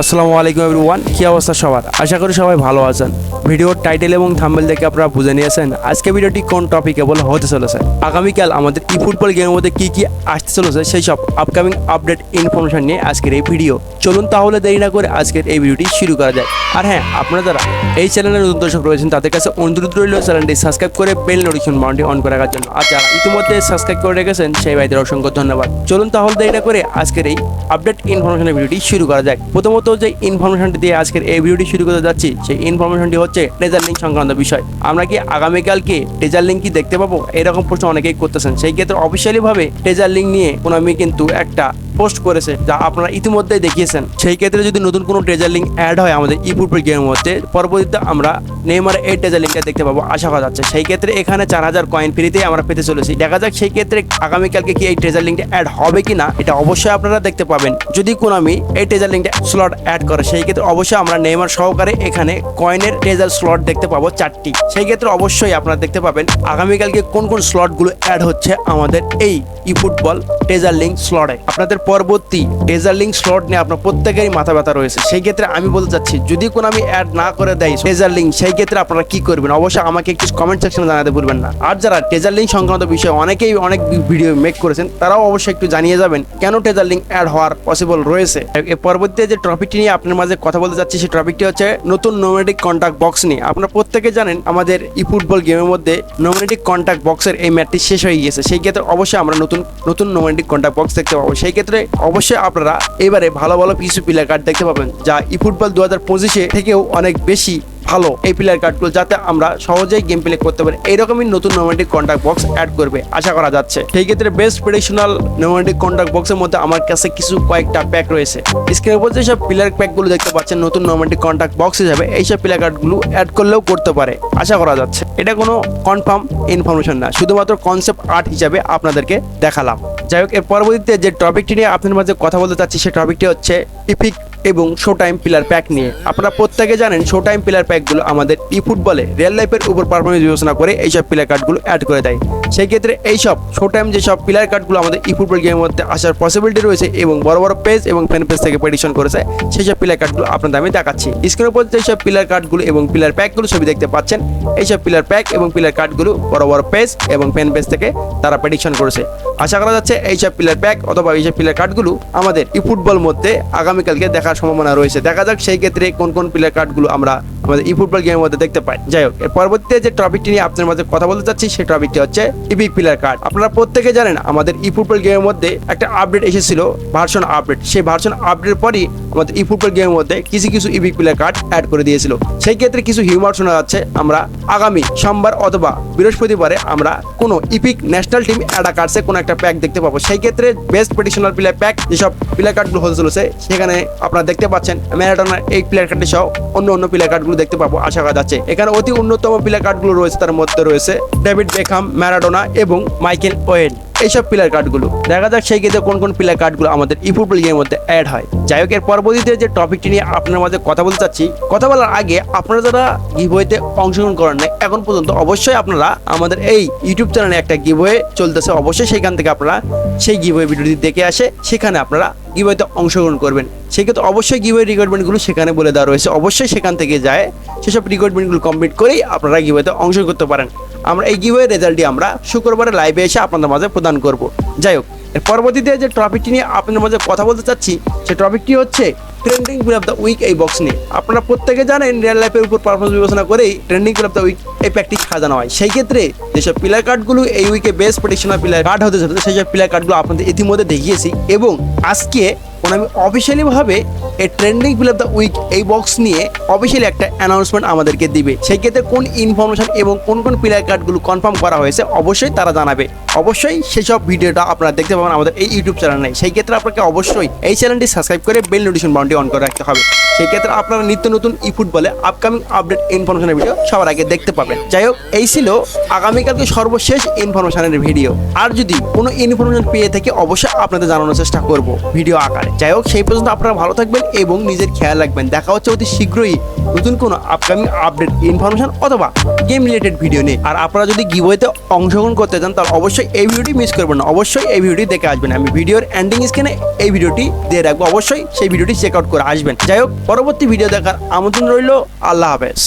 আসসালামু আলাইকুম এভরিওয়ান কি অবস্থা সবার? আশা করি সবাই ভালো আছেন। ভিডিওর টাইটেল এবং থাম্বেল দেখে আপনারা বুঝে নিয়েছেন আজকে ভিডিওটি কোন টপিকে বলে হতে চলেছে। আগামীকাল আমাদের ই ফুটবল গেমের মধ্যে কী কী আসতে চলেছে, সেই সব আপকামিং আপডেট ইনফরমেশন নিয়ে আজকের এই ভিডিও চলুন তাহলে দেরি না করে আজকের এই ভিডিওটি শুরু করা যায় আর হ্যাঁ আপনারা যারা এই চ্যানেলের নতুন দর্শক রয়েছেন, তাদের কাছে অনুরোধ রইল চ্যানেলটি সাবস্ক্রাইব করে বেল নোটিফিকেশন বাউন্টি অন করে রাখার জন্য। আর যারা ইতিমধ্যে সাবস্ক্রাইব করে রেখেছেন, সেই ভাইদের অসংখ্য ধন্যবাদ। চলুন তাহলে দেরি না করে আজকের এই আপডেট ইনফরমেশনের ভিডিওটি শুরু করা যাক। প্রথমত যে ইনফরমেশনটি দিয়ে আজকের এই ভিডিওটি শুরু করতে যাচ্ছি, সেই ইনফরমেশনটি হচ্ছে ট্রেজার লিঙ্ক সংক্রান্ত বিষয়। আমরা কি আগামীকালকে ট্রেজার লিঙ্ক কি দেখতে পাবো? এরকম প্রশ্ন অনেকেই করতেছেন। সেই ক্ষেত্রে অফিসিয়ালি ভাবে ট্রেজার লিঙ্ক নিয়ে কোনামি কিন্তু একটা পোস্ট করেছে, যা আপনারা ইতিমধ্যেই দেখিয়েছেন। সেই ক্ষেত্রে যদি নতুন কোনো ট্রেজার লিঙ্ক অ্যাড হয় আমাদের ই ফুটবল গেমের মধ্যে, পরবর্তীতে আমরা নেইমার এই ট্রেজার লিঙ্কটা দেখতে পাবো, আশা করা যাচ্ছে। সেই ক্ষেত্রে এখানে চার হাজার কয়েন ফ্রিতেই আমরা পেতে চলেছি। দেখা যাক সেই ক্ষেত্রে আগামীকালকে কি এই ট্রেজার লিঙ্কটা অ্যাড হবে কি না এটা অবশ্যই আপনারা দেখতে পাবেন। যদি কোনামি এই ট্রেজার লিঙ্কটা স্লট অ্যাড করে, সেই ক্ষেত্রে অবশ্যই আমরা নেইমার সহকারে এখানে কয়েনের ট্রেজার স্লট দেখতে পাবো চারটি। সেই ক্ষেত্রে অবশ্যই আপনারা দেখতে পাবেন আগামীকালকে কোন কোন স্লটগুলো অ্যাড হচ্ছে আমাদের এই ই ফুটবল ট্রেজার লিঙ্ক স্লটে আপনাদের পরবর্তী লিঙ্ক স্লট নিয়ে আপনার প্রত্যেকেরই মাথা ব্যথা রয়েছে। সেই ক্ষেত্রে আমি বলতে চাচ্ছি, যদি কোনো আমি অ্যাড না করে দেয় লিঙ্ক সেই ক্ষেত্রে আপনারা কি করবেন? অবশ্যই আমাকে একটু কমেন্ট সেকশনে জানাতে ভুলবেন না। আর যারা লিঙ্ক সংক্রান্ত বিষয়ে অনেকেই অনেক ভিডিও মেক করেছেন, তারাও অবশ্যই একটু জানিয়ে যাবেন, কেন লিঙ্ক অ্যাড হওয়ার পসিবল রয়েছে? পরবর্তীতে যে টপিকটি নিয়ে আপনার মাঝে কথা বলতে যাচ্ছি সেই টপিকটি হচ্ছে নতুন নোমেটিক কন্ট্যাক্ট বক্স নিয়ে। আপনারা প্রত্যেকে জানেন, আমাদের ই ফুটবল গেমের মধ্যে নোমেটিক কন্ট্যাক্ট বক্সের এই ম্যাচটি শেষ হয়ে গিয়েছে। সেই ক্ষেত্রে অবশ্যই আমরা নতুন নতুন নোমেটিক কন্ট্যাক্ট বক্স দেখতে পাবো। সেই ক্ষেত্রে অবশ্যই আপনারা এবারে ভালো ভালো কিছু প্লেয়ার কার্ড দেখতে পাবেন, যা ই ফুটবল দু হাজার পঁচিশে থেকেও অনেক বেশি ভালো এই প্লেয়ার কার্ডগুলো যাতে আমরা সহজেই গেম প্লে করতে পারি। এইরকমই নতুন নোমেটিক কন্ট্যাক্ট বক্স অ্যাড করবে, আশা করা যাচ্ছে। সেই ক্ষেত্রে বেস্ট প্রেডিশনাল নোমেটিক কন্ট্যাক্ট বক্সের মধ্যে আমার কাছে কিছু কয়েকটা প্যাক রয়েছে। স্ক্রিনের উপর যেসব প্লেয়ার প্যাকগুলো দেখতে পাচ্ছেন, নতুন নোমেটিক কন্ট্যাক্ট বক্স হিসাবে এইসব প্লেয়ার কার্ডগুলো অ্যাড করলেও করতে পারে, আশা করা যাচ্ছে। এটা কোনো কনফার্ম ইনফরমেশন না, শুধুমাত্র কনসেপ্ট আর্ট হিসাবে আপনাদেরকে দেখালাম। যাই হোক, এর পরবর্তীতে যে টপিকটি নিয়ে আপনাদের মাঝে কথা বলতে চাচ্ছি সেই টপিকটি হচ্ছে ইপিক এবং শো টাইম পিলার প্যাক নিয়ে। আপনারা প্রত্যেকে জানেন শো টাইম পিলার প্যাকগুলো আমাদের ই ফুটবলে রিয়েল লাইফের উপর পারফরমেন্স বিবেচনা করে এইসব পিলার কার্ডগুলো অ্যাড করে দেয়। সেই ক্ষেত্রে এইসব শো টাইম যেসব পিলার কার্ডগুলো আমাদের ই ফুটবল গেমের মধ্যে আসার পসিবিলিটি রয়েছে এবং বড় বড় পেজ এবং ফ্যান পেজ থেকে প্রেডিকশন করেছে সেই সব প্লেয়ার কার্ডগুলো আপনাদের আমি দেখাচ্ছি। স্ক্রিনের উপর যেসব পিলার কার্ডগুলো এবং পিলার প্যাকগুলো ছবি দেখতে পাচ্ছেন, এইসব পিলার প্যাক এবং পিলার কার্ডগুলো বড় বড় পেজ এবং ফ্যান পেজ থেকে তারা প্রেডিকশন করেছে। আশা করা যাচ্ছে এইসব পিলার প্যাক অথবা এইসব পিলার কার্ডগুলো আমাদের ই ফুটবল মধ্যে আগামীকালকে দেখার সম্ভাবনা রয়েছে। দেখা যাক সেই ক্ষেত্রে কোন কোন প্লেয়ার কার্ডগুলো আমরা আমাদের ই ফুটবল গেমের মধ্যে দেখতে পাই। যাই হোক, এর পরবর্তীতে যে টপিকটি নিয়ে আপনার মধ্যে কথা বলতে চাচ্ছি, সেই টপিকটি হচ্ছে ইপিক প্লেয়ার কার্ড আপনারা প্রত্যেকে জানেন, আমাদের ই ফুটবল গেমের মধ্যে একটা আপডেট এসেছিল ভার্সন আপডেট সেই ভার্সন আপডেটের পরই আমাদের ই ফুটবল গেমের মধ্যে কিছু কিছু ইপিক প্লেয়ার কার্ড অ্যাড করে দিয়েছিল। সেই ক্ষেত্রে কিছু হিউমার শোনা যাচ্ছে, আমরা আগামী সোমবার অথবা বৃহস্পতিবারে আমরা কোনো ইপিক ন্যাশনাল টিম অ্যাডা কার্ডসে কোনো একটা প্যাক দেখতে পাবো। সেই ক্ষেত্রে বেস্ট প্রেডিশনাল প্লেয়ার প্যাক যেসব প্লেয়ার কার্ডগুলো হতে চলেছে, সেখানে আপনারা দেখতে পাচ্ছেন, ম্যারাডোনার এই প্লেয়ার কার্ডটি সহ অন্য অন্য প্লেয়ার কার্ডগুলো দেখতে পাবো, আশা করা যাচ্ছে। এখানে অতি উন্নতম প্লেয়ার কার্ডগুলো রয়েছে, তার মধ্যে রয়েছে ডেভিড বেখাম ম্যারাডোনা এবং মাইকেল ওয়েন এইসব প্লেয়ার কার্ডগুলো দেখা যাক সেই ক্ষেত্রে কোন কোন প্লেয়ার কার্ডগুলো আমাদের ই ফুটবল গেমের মধ্যে অ্যাড হয়। যাই হোক, এর পরবর্তীতে যে টপিকটি নিয়ে আপনার মাঝে কথা বলতে চাচ্ছি, কথা বলার আগে আপনারা যারা গিভওয়েতে অংশগ্রহণ করেন না এখন পর্যন্ত অবশ্যই আপনারা আমাদের এই ইউটিউব চ্যানেলে একটা গিভওয়ে চলতেছে। অবশ্যই সেখান থেকে আপনারা সেই গিভওয়ে ভিডিওটি দেখে আসে, সেখানে আপনারা গিভওয়েতে অংশগ্রহণ করবেন। সেক্ষেত্রে অবশ্যই গিভওয়ে রিকোয়ারমেন্টগুলো সেখানে বলে দেওয়া রয়েছে। অবশ্যই সেখান থেকে যায়, সেসব রিকোয়ারমেন্টগুলো কমপ্লিট করেই আপনারা গিভওয়েতে অংশগ্রহণ করতে পারেন। আমরা এই গিভওয়ে রেজাল্টটি আমরা শুক্রবারে লাইভে এসে আপনাদের মাঝে প্রদান করব। যাই হোক এর পরবর্তীতে যে টপিকটি নিয়ে আপনাদের মাঝে কথা বলতে চাচ্ছি সেই টপিকটি হচ্ছে trending player of the week এই বক্স নিয়ে। আপনারা প্রত্যেকে জানেন রিয়েল লাইফের উপর পারফরমেন্স বিবেচনা করেই trending player of the week এই প্যাকটি সাজানো হয়। সেই ক্ষেত্রে যেসব প্লেয়ার কার্ডগুলো এই উইকে বেস্ট প্রোটেকশনাল প্লেয়ার কার্ড হতে চলেছে, সেই সব প্লেয়ার কার্ডগুলো আপনাদের ইতিমধ্যে দেখিয়েছি এবং আজকে আমি অফিসিয়ালিভাবে এই trending play of the week এই বক্স নিয়ে অফিসিয়ালি একটা অ্যানাউন্সমেন্ট আমাদেরকে দিবে। সেই ক্ষেত্রে কোন ইনফরমেশন এবং কোন কোন প্লেয়ার কার্ডগুলো কনফার্ম করা হয়েছে অবশ্যই তারা জানাবে। অবশ্যই সেসব ভিডিওটা আপনারা দেখতে পাবেন আমাদের এই ইউটিউব চ্যানেলে সেই ক্ষেত্রে আপনাকে অবশ্যই এই চ্যানেলটি সাবস্ক্রাইব করে বেল নোটিফিকেশন বাউন্টি অন করে রাখতে হবে। সেই ক্ষেত্রে আপনারা নিত্য নতুন ই ফুটবলে আপকামিং আপডেট ইনফরমেশনের ভিডিও সবার আগে দেখতে পাবেন। যাই হোক, এই ছিল আগামীকালকে সর্বশেষ ইনফরমেশনের ভিডিও আর যদি কোনো ইনফরমেশন পেয়ে থেকে অবশ্যই আপনাদের জানানোর চেষ্টা করব ভিডিও আকারে। যাই হোক, সেই পর্যন্ত আপনারা ভালো থাকবেন এবং নিজের খেয়াল রাখবেন। দেখা হচ্ছে অতি শীঘ্রই নতুন কোনো আপকামিং আপডেট ইনফরমেশন অথবা গেম রিলেটেড ভিডিও নিয়ে। আর আপনারা যদি গিভওয়েতে অংশগ্রহণ করতে চান, তাহলে অবশ্যই এই ভিডিওটি মিস করবেন না। অবশ্যই এই ভিডিওটি দেখে আসবেন। আমি ভিডিওর এন্ডিং স্ক্রিনে এই ভিডিওটি দিয়ে রাখব। অবশ্যই সেই ভিডিওটি চেক আউট করে আসবেন। যাই হোক, পরবর্তী ভিডিও দেখার আমন্ত্রণ রইল। আল্লাহ হাফেজ।